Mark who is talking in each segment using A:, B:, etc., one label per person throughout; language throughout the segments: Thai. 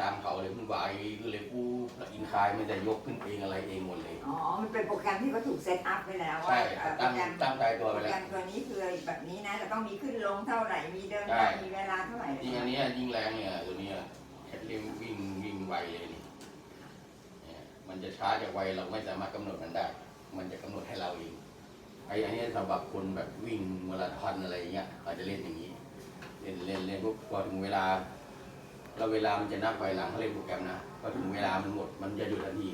A: ตามเขาเลยมันไหวก็เลยปูอินคายมันจะยกขึ้นเองอะไรเองหมดเลย
B: อ๋อ มันเป็นโปรแกรมที่เขาถูกเซตอัพไว้แล้วว่า
A: ใช่
B: เอ่อโปร
A: ตั้ง
B: แกรม
A: ตั้งใจตัว
B: โป
A: ไป
B: ร
A: แล้
B: แกร
A: ว
B: มตัวนี้คือแบบนี้นะจะต้องมีขึ้นลงเท่าไหร่ มีเดิน
A: ใช่
B: มีเวลาเท่าไหร่
A: จริงอันเนี้ยยิ่งแรงเนี่ยตัวเนี้ยเรียกวิ่งวิ่งไวเลยนี่เนี่ยมันจะช้าจะไวเราไม่สามารถกำหนดมันได้ มันจะกำหนดให้เราเองไอ้อันเนี้ยสำหรับคนแบบวิ่งมาราธอนอะไรอย่างเงี้ยเขาจะเล่นอย่างนี้ เล่นเล่นเล่นปุ๊บพอถึงเวลา เราเวลามันจะนับไปหลังเขาเล่นโปรแกรมนะพอถึงเวลามันหมดมันจะหยุดทันที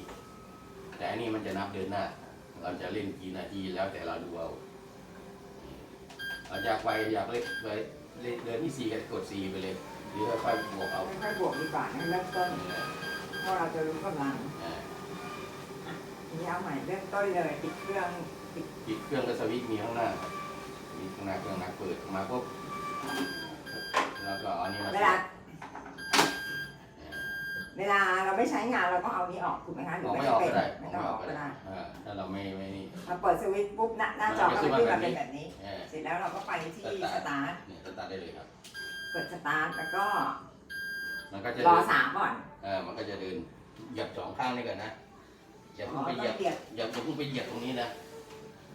A: แต่อันนี้มันจะนับเดินหน้า เราจะเล่นกี่นาทีแล้วแต่เราดูเอาเราอยากไปอยากเล่นไปเล่นเดินที่สี่ก็กดสี่ไปเลยหรือค่อยๆบวกเอา
B: ค่อยๆบวกดีกว่านะเริ่มต้นเพราะเราจะรู้กำลัง
A: เออ
B: ทีนี้เอาใหม่เริ่มต้นเลยติดเครื่องติด
A: ปิดเครื่องก็สวิตช์มีข้างหน้ามีข้างหน้าเครื่องนักเปิดมาปุ๊บแล้วก็เอาอันนี้มา
B: เวลา เวลาเราไม่ใช้งานเราก็เอานี้ออกถูกไหมคะหรื
A: อ
B: อ
A: อก
B: ไม่
A: ไม่ออก
B: เป็
A: ก็
B: น
A: ได้อ
B: ไม่
A: อก
B: ต้อง
A: ไม่
B: อ
A: อ
B: อ
A: อกก
B: ก็
A: ก็ได้
B: ได้
A: อ่าถ้าเราไม่ไม่นี่
B: เราเปิดสวิตช์ปุ๊บหน้าหน้าจอก็จะขึ้นมาเป็นแบบนี้
A: เออ
B: เสร็จแล้วเราก็ไปที่สตาร์ท
A: เนี่ยสตาร์ทได้เลยครับ
B: กดสตาร์ทแล้วก็
A: มันก็จะ
B: รอ
A: เดิน
B: สามก่อน
A: เออมันก็จะเดินเหยียบสองข้างนี่ก่อนนะอย่า
B: อ๋
A: เพิ่
B: อง
A: ไป
B: ต้
A: เหยี
B: อย
A: บ
B: งเบียด
A: อย่าเพิ่งไปเหยียบตรงนี้นะ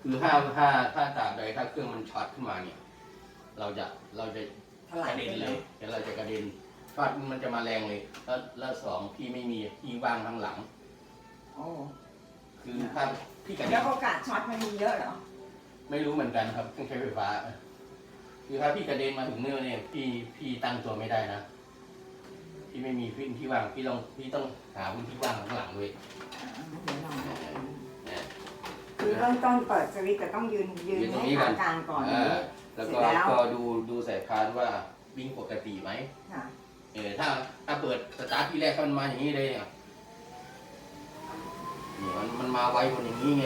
A: คือถ้าถ้าถ้าตราบใดถ้าเครื่องมันช็อตขึ้นมาเนี่ย เราจะเราจะ
B: ถลากย
A: ระ
B: ไป
A: เด็น
B: เล
A: เลยยแล้วเราจะกระเด็น ช็อตมันจะมาแรงเลย แล้วแล้วสองพี่ไม่มีที่ว่างข้างหลัง
B: โอ้
A: คือถ้าพี่กระเด็
B: แล้
A: น
B: วโอกาสช็อตมันมีเยอะเหรอ
A: ไม่รู้เหมือนกันครับเครื่องใช้ไฟฟ้า คือถ้าพี่กระเด็นมาถึงเนื้อเนี่ยพี่พี่ตั้งตัวไม่ได้นะพี่ไม่มีพื้นที่ว่างพี่ต้องพี่ต้องหาพื้นที่ว่างข้างหลังด้วย
B: อ่าเดี๋ยวลองดู
A: เนี่ย
B: คือเริ่มต้นเปิดสวิตช์แต่ต้องยืนยืน
A: ยืนตรง
B: ให้
A: นี้ก่
B: ขา
A: อน
B: กลางก่อน
A: เออแล้วก็
B: เสร็จแล้ว
A: ก็ดูดูสายพานว่าวิ่งปกติไหม
B: ค่ะ
A: เออถ้าถ้าเปิดสตาร์ทที่แรกมันมาอย่างนี้เลยเนี่ยเนี่ยมันมันมาไวกว่าอย่างนี้ไง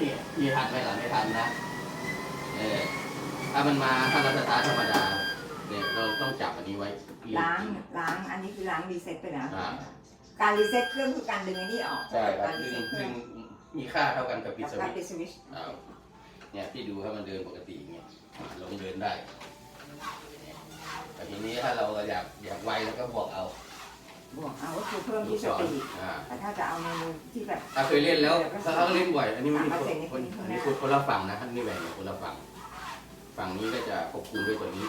A: เนี่ยพี่ทันไหมล่ะไม่ทันนะเออถ้ามันมาถ้าเราสตาร์ทธรรมดาเนี่ยเราต้องจับอันนี้ไว้พี่
B: ล้างล้างอันนี้คือล้างรีเซ็ตไปแล้ว
A: อ่า
B: การรีเซ็ตเครื่องคือการดึงอันนี้ออก
A: ใช่ครับ
B: การรี
A: ซึ่ง
B: เซ็ตเครื่
A: ซึ่
B: อง
A: งมีค่าเท่ากันกับปิด
B: กับ
A: ส
B: การ
A: วิตช์
B: ปิดสวิตช์
A: อ้าวเนี่ยพี่ดูให้มันเดินปกติอย่างเงี้ยอ่าลงเดินได้เนี่ยแต่ที นี้ถ้าเราอยากอยากไวแล้วก็บวกเอา
B: บวกเอาก็คือเพิ่ม
A: ลู
B: ที่
A: ก
B: ส
A: ศร
B: ปีด
A: อ่า
B: แต่ถ้าจะเอาเมนูที่แบบ
A: ถ้าเคยเล่นแล้วถ้าเขาเล่นบ่อย อันนี้มัน
B: สามเปอร์เซ็นต์
A: คน
B: นี่คือ
A: อันนี้
B: ข้างหน้า
A: คนคนละฝั่งนะอันนี้แบ่งคนละฝั่ง ฝั่งนี้ก็จะควบคุมด้วยตัวนี้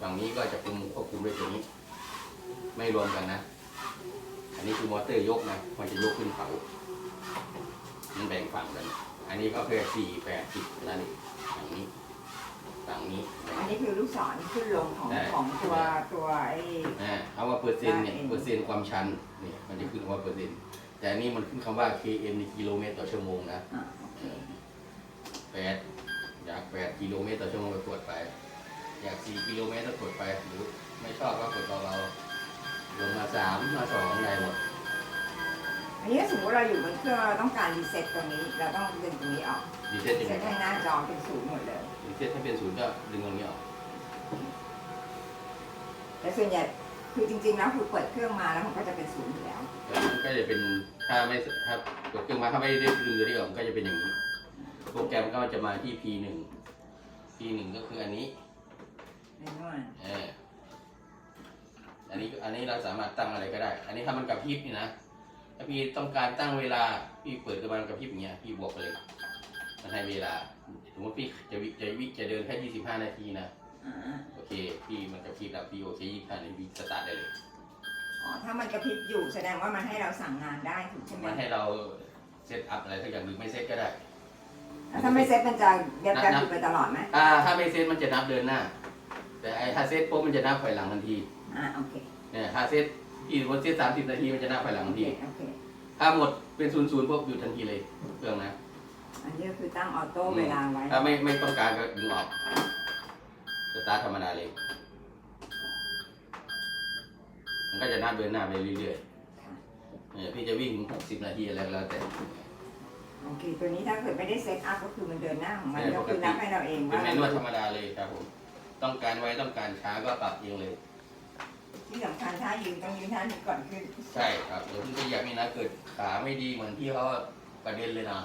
A: ฝั่งนี้ก็จะคุมควบคุมด้วยตัวนี้ ไม่รวมกันนะ อันนี้คือมอเตอร์ยกนะ มันจะยกขึ้นเขา มันแบ่งฝั่งกัน อันนี้ก็คือสี่แปดสิบนั่นเองฝั่งนี้ ฝั่งนี้
B: อันนี้คือลูกศรขึ้นลงของ
A: ได้
B: ของตัวตัวไอ้
A: อ่าเอาว่าเปอร์เซ็นต์เนี่ย
B: ได้เอง
A: เปอร์เซ็นต์ความชันเนี่ยมันจะขึ้นคำว่าเปอร์เซ็นต์แต่อันนี้มันขึ้นคำว่า km ในกิโลเมตรต่อชั่วโมงนะ
B: อ่าโอเค
A: แปดอยากแปดกิโลเมตรต่อชั่วโมงก็กดไป อยากสี่กิโลเมตรก็กดไปหรือไม่ชอบก็กดเบาๆลงมาสามมาสองได้หมด
B: อันนี้ถ้าสมมติเราอยู่บนเครื่องเราต้องการรีเซ็ตตรงนี้ เราต้องดึงตรงนี้ออก
A: รีเซ็ตยัง
B: เซ็ต
A: ไง
B: ให้หน้าจอเป็นศูนย์หมดเลย
A: รีเซ็ตให้เป็นศูนย์ก็ดึงตรงนี้ออก
B: แต่ส่วนใหญ่คือจริงๆแล้วคือเปิดเครื่องมาแล้วมันก็จะเป็นศูนย์อยู่แล้ว
A: แต่มันก็จะเป็นถ้าไม่ถ้ากดเครื่องมาถ้าไม่ได้ดึงตัวนี้ออกมันก็จะเป็นอย่างนี้ โปรแกรมก็จะมาที่ P1 P1 ก็คืออันนี้
B: ในนวล
A: เอออันนี้อันนี้เราสามารถตั้งอะไรก็ได้ อันนี้ถ้ามันกระพริบนี่นะ ถ้าพี่ต้องการตั้งเวลา พี่เปิดกระบานกระพริบอย่างเงี้ย พี่บวกไปเลย มันให้เวลาสมมติพี่จะวิจะวิจะเดินแค่25นาทีนะ
B: อ่า
A: โอเค พี่มันกระพริบแล้วพี่โอเค25นาทีพี่สตาร์ทได้เลย
B: อ๋อ ถ้ามันกระพริบอยู่แสดงว่ามันให้เราสั่งงานได้ถูกใช่ไหม
A: มันให้เราเซตอัพอะไรสักอย่างหรือไม่เซตก็ได้
B: แล้วถ้าไม่เซ็ตมันจะแบบแบบอยู่ไปตลอดไหม
A: อ่า ถ้าไม่เซตมันจะนับเดินหน้า แต่ไอ้ถ้าเซตปุ๊บมันจะนับถอยหลังทันที
B: อ่าโอเค
A: เนี่ยถ้าเซต พี่สมมติเซต30นาทีมันจะนับถอยหลัง
B: โอ
A: ทัน
B: เค
A: ที
B: โอเค
A: ถ้าหมดเป็นศูนย์ศูนย์ปุ๊บหยุดทันทีเลยเครื่องนะ
B: อันนี้ก็คือตั้งออโต้เวลาไว้
A: ถ้าไม่ไม่ต้องการก็ดึงออกสตาร์ทธรรมดาเลยมันก็จะนับเดินหน้าไปเรื่อยๆเนี่ยพี่จะวิ่งหกสิบนาทีอะไรก็แล้วแต่
B: โอเค ตัวนี้ถ้าเกิดไม่ได้เซตอัพก็คือมันเดินหน้าของมัน
A: ใช่
B: ก็คือ
A: ปกติ
B: นับให้เราเอง
A: เป็น
B: ว่า
A: เมนวดธรรมดาเลยครับผม ต้องการไว้ต้องการช้าก็ปรับเองเลย
B: ที่สำคัญถ้ายืนต้องยืนท่านี้ก่อนขึ้น
A: ใช่ครับเดี๋ยวพี่ก็อยากนี่นะเกิดขาไม่ดีเหมือนพี่เขากระเด็นเลยนะ